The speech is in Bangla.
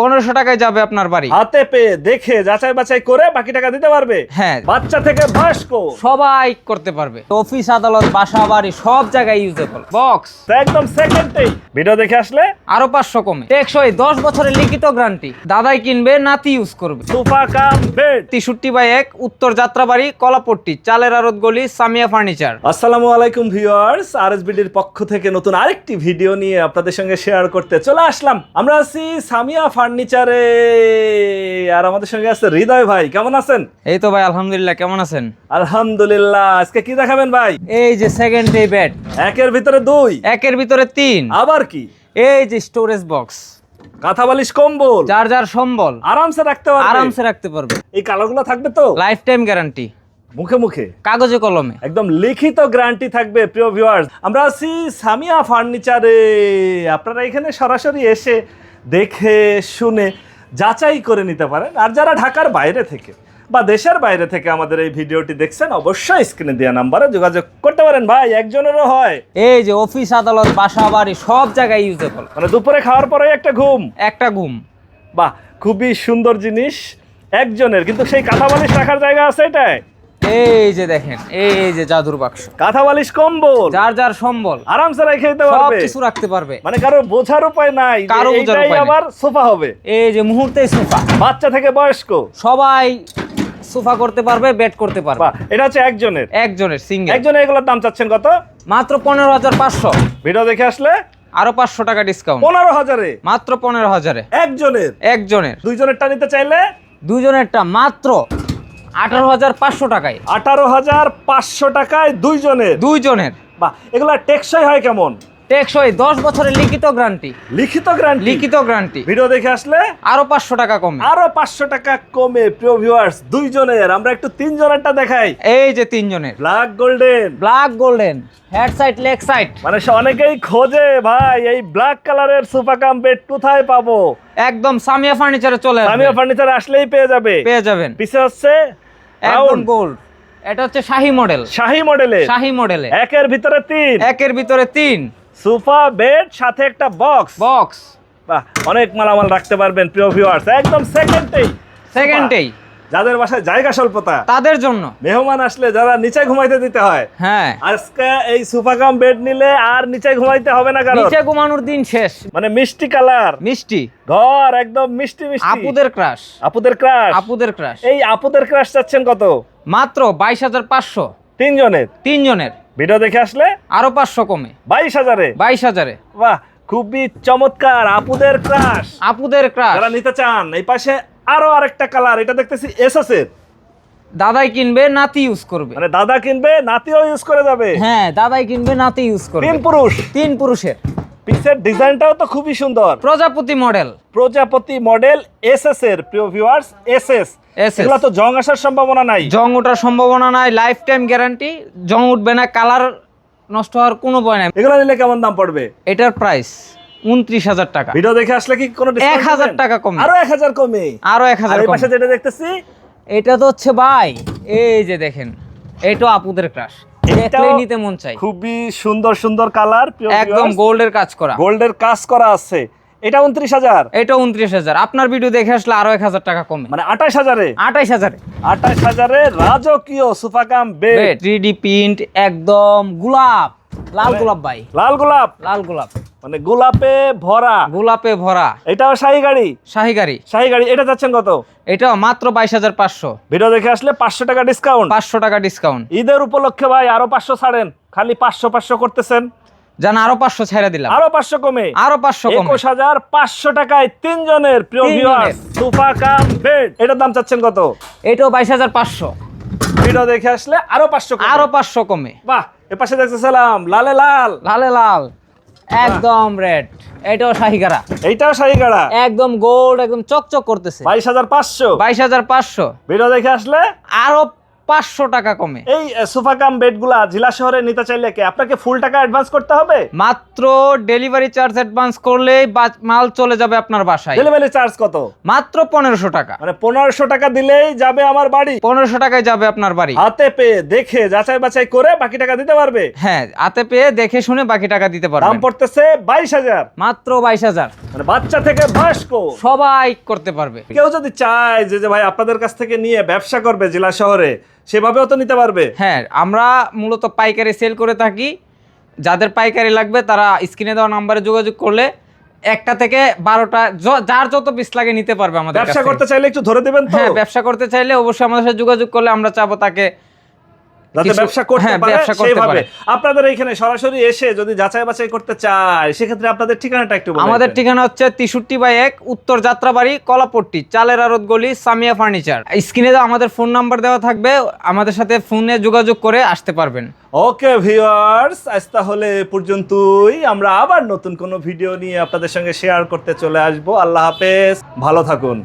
পনেরোশো টাকায় যাবে আপনার বাড়ি। হাতে পেয়ে দেখে যাচাই বাছাই করে বাকি টাকা দিতে পারবে। হ্যাঁ। বাচ্চা থেকে বয়স্ক সবাই করতে পারবে। অফিস আদালত বাসা বাড়ি সব জায়গায় ইউজেবল বক্স একদম সেকেন্ডেই ভিডিও দেখে আসলে? আরও পাঁচশো কমে। টেকসই দশ বছরের লিখিত গ্যারান্টি দাদাই কিনবে নাতি ইউজ করবে। সোফা কাম বেড তেষট্টি বাই এক উত্তর যাত্রাবাড়ি কলাপট্টি চালের আরত গলি সামিয়া ফার্নিচার আসসালামু আলাইকুম ভিউয়ার্স আরএসবিডির পক্ষ থেকে নতুন আরেকটি ভিডিও নিয়ে আপনাদের সঙ্গে শেয়ার করতে চলে আসলাম। আমরা আছি সামিয়া ফার্নিচারে আর আমাদের সঙ্গে আছে হৃদয় ভাই কেমন আছেন? এই তো ভাই আলহামদুলিল্লাহ কেমন আছেন? আলহামদুলিল্লাহ আজকে কি দেখাবেন ভাই? এই যে সেকেন্ড ডে বেড একের ভিতরে দুই একের ভিতরে তিন। আবার কি? এই যে স্টোরেজ বক্স কাঁথা বালিশ কম্বল। সম্বল। আরামসে রাখতে পারবে। আরামসে রাখতে পারবে। এই কালারগুলো থাকবে তো? লাইফ টাইম গ্যারান্টি মুখে মুখে? কাগজে কলমে। একদম লিখিত গ্যারান্টি থাকবে প্রিয় ভিউয়ার্স আমরা আছি সামিয়া ফার্নিচারে। আপনারা এখানে সরাসরি এসে দেখে শুনে যাচাই করে নিতে পারেন। আর যারা ঢাকার বাইরে থেকে বা দেশের বাইরে থেকে আমাদের এই ভিডিওটি দেখছেন অবশ্যই স্ক্রিনে দেওয়া নাম্বারে যোগাযোগ করতে পারেন। ভাই একজনেরও হয়। এই যে অফিস আদালত বাসা বাড়ি সব জায়গায় ইউজেবল মানে দুপুরে খাওয়ার পরে একটা ঘুম? একটা ঘুম। বাহ খুবই সুন্দর জিনিস। একজনের কিন্তু সেই কাঁথা বালিশ রাখার জায়গা আছে এটাই এই যে দেখেন এই যে জাদুর বাক্স। কাঁথা বালিশ কম্বল। যার যার সম্বল আরামসে রেখে দিতে সব পারবে। কিছু রাখতে পারবে। মানে কারও বোঝার উপায় নাই কারও বোঝার উপায়। আবার সোফা হবে। এই যে মুহূর্তে সোফা। বাচ্চা থেকে বয়স্ক। সবাই সোফা করতে পারবে বেড করতে পারবে। এটা হচ্ছে একজনের। একজনের সিঙ্গেল একজনের এগুলোর দাম চাচ্ছেন কত? মাত্র পনেরো হাজার পাঁচশো। ভিডিও দেখে আসলে? আরও পাঁচশো টাকা ডিসকাউন্ট পনেরো হাজারে? মাত্র পনেরো হাজারে। একজনের? একজনের। দুইজনেরটা নিতে চাইলে? দুজনেরটা মাত্র আঠারো হাজার পাঁচশো টাকায়। আঠারো হাজার পাঁচশো টাকায় দুইজনের? দুইজনের। বা এগুলা টেকসই হয় কেমন? টেকসই দশ বছরের লিখিত গ্যারান্টি লিখিত গ্যারান্টি লিখিত গ্যারান্টি ভিডিও দেখে আসলে? আরও পাঁচশো টাকা কমে। আরও পাঁচশো টাকা কমে প্রিয় ভিউয়ার্স দুইজনের। আমরা একটু তিনজনেরটা দেখাই। এই যে তিনজনের। Black golden black golden head side leg side মানে অনেকেই খোঁজে ভাই এই ব্ল্যাক কালারের সোফা কাম বেড কোথায় পাবো? একদম সামিয়া ফার্নিচারে চলে আসবে। ফার্নিচার আসলেই পেয়ে যাবে। পেয়ে যাবেন। পিছে হচ্ছে একদম গোল্ড এটা হচ্ছে শাহী মডেল শাহী মডেলের শাহী মডেলে একের ভিতরে তিন। একের ভিতরে তিন। সোফা বেড সাথে একটা বক্স বক্স বাহ অনেক মালামাল রাখতে পারবেন প্রিয় ভিউয়ার্স একদম সেকেন্ডেই সেকেন্ডেই যাদের বাসায় জায়গা স্বল্পতা তাদের জন্য। মেহমান আসলে যারা নিচে ঘুমাইতে দিতে হয় হ্যাঁ। আজকে এই সোফা কাম বেড নিলে আর নিচে ঘুমাইতে হবে না কারণ। নিচে ঘুমানোর দিন শেষ। মানে মিষ্টি কালার। মিষ্টি। ঘর একদম মিষ্টি মিষ্টি। আপুদের ক্রাশ আপুদের ক্রাশ আপুদের ক্রাশ এই আপুদের ক্রাশ চাচ্ছেন কত? মাত্র বাইশ হাজার পাঁচশো। তিনজনের? তিনজনের। ভিডিও দেখে আসলে? আরও পাঁচশো কমে। বাইশ হাজারে? বাইশ হাজারে। বাহ খুবই চমৎকার আপুদের ক্রাশ আপুদের ক্রাশ যারা নিতে চান এই পাশে আরও আরেকটা কালার এটা দেখতেছি এসএস এর। দাদাই কিনবে নাতি ইউজ করবে। মানে দাদা কিনবে নাতিও ইউজ করে যাবে। হ্যাঁ দাদাই কিনবে নাতি ইউজ করবে। তিন পুরুষ। তিন পুরুষের। পিসের ডিজাইনটাও তো খুবই সুন্দর। প্রজাপতি মডেল। প্রজাপতি মডেল এসএস এর প্রিয় ভিউয়ার্স এসএস। SS এগুলো তো জং আসার সম্ভাবনা নাই। জং ওঠার সম্ভাবনা নাই লাইফ টাইম গ্যারান্টি জং উঠবে না কালার নষ্ট হওয়ার কোনো ভয় নাই। এগুলো নিলে কেমন দাম পড়বে? এটার প্রাইস উনত্রিশ হাজার টাকা। ভিডিও দেখে আসলে কি কোনো এক হাজার টাকা কমে। আরও এক হাজার কমে। আরও এক হাজার পাশে যেটা দেখতেছি এটা তো হচ্ছে ভাই এই যে দেখেন এইটা আপুদের ক্রাশ দেখলেই নিতে মন চাই খুবই সুন্দর সুন্দর কালার একদম গোল্ডের কাজ করা। গোল্ডের কাজ করা আছে। এটা উনত্রিশ হাজার? এটা উনত্রিশ হাজার। আপনার ভিডিও দেখে আসলে আরও এক হাজার টাকা কমে। মানে আঠাশ হাজারে? আঠাশ হাজারে। আঠাশ হাজারে রাজকীয় sofa cum bed three D print একদম গোলাপ। লাল গোলাপ ভাই। লাল গোলাপ? লাল গোলাপ। মানে গোলাপে ভরা। গোলাপে ভরা। এটাও শাহি গাড়ি? শাহি গাড়ি। শাহী গাড়ি এটা যাচ্ছেন কত? এটাও মাত্র বাইশ হাজার পাঁচশো। ভিডিও দেখে আসলে পাঁচশো টাকা ডিসকাউন্ট পাঁচশো টাকা ডিসকাউন্ট ঈদের উপলক্ষে ভাই আরও পাঁচশো ছাড়েন। খালি পাঁচশো পাঁচশো করতেছেন। জান আরও পাঁচশো ছেড়ে দিলাম। আরও পাঁচশো কমে। আরও পাঁচশো কমে। একুশ হাজার পাঁচশো টাকায় তিনজনের প্রিয়। Viewers sofa cum bed. এটার দাম চাচ্ছেন কত? এটাও বাইশ হাজার পাঁচশো। ভিডিও দেখে আসলে আরও পাঁচশো আরও পাঁচশো কমে। বাহ এ পাশে দেখতেছিলাম লালে লাল। লালে লাল। একদম রেড এটাও শাহিকারা এইটাও শাহী গাড়া। একদম গোল্ড একদম চকচক করতেছে। বাইশ হাজার পাঁচশো। বাইশ হাজার পাঁচশো। ভিডিও দেখে আসলে? আরও পাঁচশো টাকা কমে। এই সোফা কাম বেডগুলা জেলা শহরে নিতে চাইলে কি আপনাকে ফুল টাকা অ্যাডভান্স করতে হবে? মাত্র ডেলিভারি চার্জ অ্যাডভান্স করলেই বা- মাল চলে যাবে আপনার বাসায়। ডেলিভারি চার্জ কত? মাত্র পনেরোশো টাকা। মানে পনেরোশো টাকা দিলেই যাবে আমার বাড়ি। পনেরোশো টাকায় যাবে আপনার বাড়ি। হাতে পেয়ে দেখে যাচাই বাছাই করে বাকি টাকা দিতে পারবে? হ্যাঁ হাতে পেয়ে দেখে শুনে বাকি টাকা দিতে পারবে দাম পড়তেছে বাইশ হাজার। মাত্র বাইশ হাজার। মানে বাচ্চা থেকে বয়স্ক। সবাই করতে পারবে। কেউ যদি চায় যে ভাই আপনাদের কাছ থেকে নিয়ে ব্যবসা করবে জেলা শহরে সেভাবেও তো নিতে পারবে। হ্যাঁ আমরা মূলত পাইকারি সেল করে থাকি। যাদের পাইকারি লাগবে তারা স্ক্রিনে দেওয়া নাম্বারে যোগাযোগ করলে একটা থেকে বারোটা যার যত পিস লাগে নিতে পারবে আমাদের ব্যবসা করতে চাইলে একটু ধরে দেবেন হ্যাঁ ব্যবসা করতে চাইলে অবশ্যই আমাদের সাথে যোগাযোগ করলে আমরা চাবো তাকে যাতে ব্যবসা করতে হ্যাঁ, পারে সেইভাবে। আপনাদের এখানে সরাসরি এসে যদি যাচাই বাছাই করতে চায় সেক্ষেত্রে আপনাদের ঠিকানাটা একটু আমাদের ঠিকানা হচ্ছে তেষট্টি বাই এক উত্তর যাত্রাবাড়ি কলাপট্টি চালের আড়ত গলি সামিয়া ফার্নিচার। স্ক্রিনে আমাদের ফোন নাম্বার দেওয়া থাকবে আমাদের সাথে ফোনে যোগাযোগ করে আসতে পারবেন। ওকে ভিউয়ার্স আজ তাহলে পর্যন্তই। আমরা আবার নতুন কোনো ভিডিও নিয়ে আপনাদের সঙ্গে শেয়ার করতে চলে আসব। আল্লাহ হাফেজ। ভালো থাকুন।